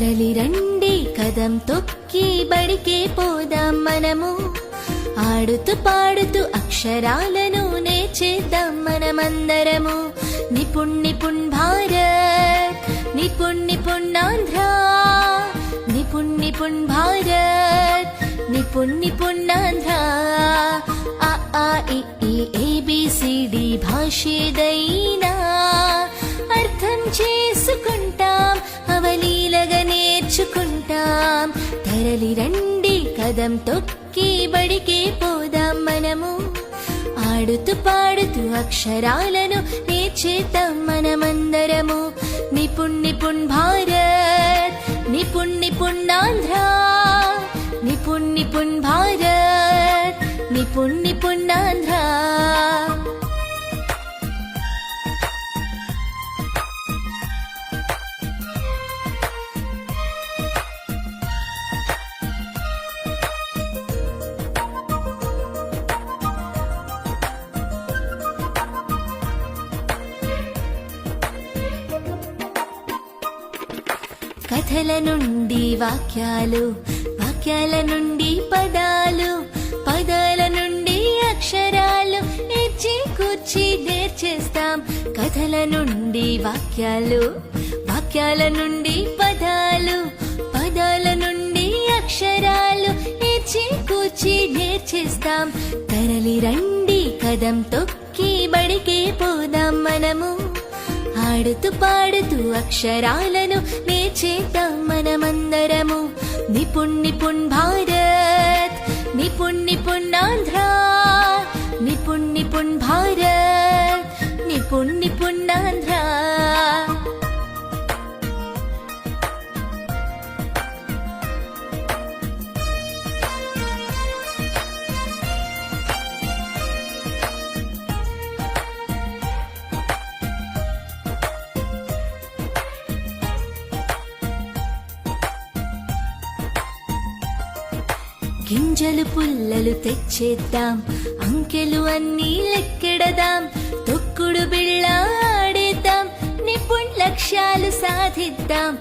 తరలి రండి కదం తొక్కి బడికే పోదాం మనము. ఆడుతూ పాడుతూ అక్షరాలను నేర్చేద్దాం మనమందరము. నిపుణ్ నిపుణ్ భారత్ నిపుణ్ నిపుణ్ ఆంధ్ర. నిపుణ్ నిపుణ్ భారత్ నిపుణ్ నిపుణ్ ఆంధ్ర. ఆ ఆ ఏబిసిడి భాషేదైనా అర్థం చేసుకుంటా తరలి రండి కదం తొక్కి బడికే పోదాం మనము. ఆడుతూ పాడుతూ అక్షరాలను నేర్చేద్దాం మనమందరము. నిపుణ్ నిపుణ్ భారత్ నిపుణ్ నిపుణ్ ఆంధ్ర నిపుణ్ నిపుణ్ భారత్ నిపుణ్ నిపుణ్ కథల నుండి వాక్యాలు వాక్యాల నుండి పదాలు పదాల నుండి అక్షరాలు ఇచ్చి కూర్చి నేర్చేస్తాం కథల నుండి వాక్యాలు వాక్యాల నుండి పదాలు పదాల నుండి అక్షరాలు ఇచ్చి కూర్చి నేర్చేస్తాం తరలి రండి కదం తొక్కి బడికే పోదాం మనము. ఆడుతూ పాడుతూ అక్షరాలను నేర్చేద్దాం మనమందరము. నిపుణ్ నిపుణ్ భారత్ నిపుణ్ నిపుణ్ ఆంధ్ర నిపుణ్ నిపుణ్ భారత్ నిపుణ్ నిపుణ్ ఆంధ్ర. గింజలు పుల్లలు తెచ్చేద్దాం. అంకెలు అన్నీ లెక్కెడదాం. తొక్కుడు బిళ్ళ ఆడేద్దాం నిపుణ్ లక్ష్యాలు సాధిద్దాం.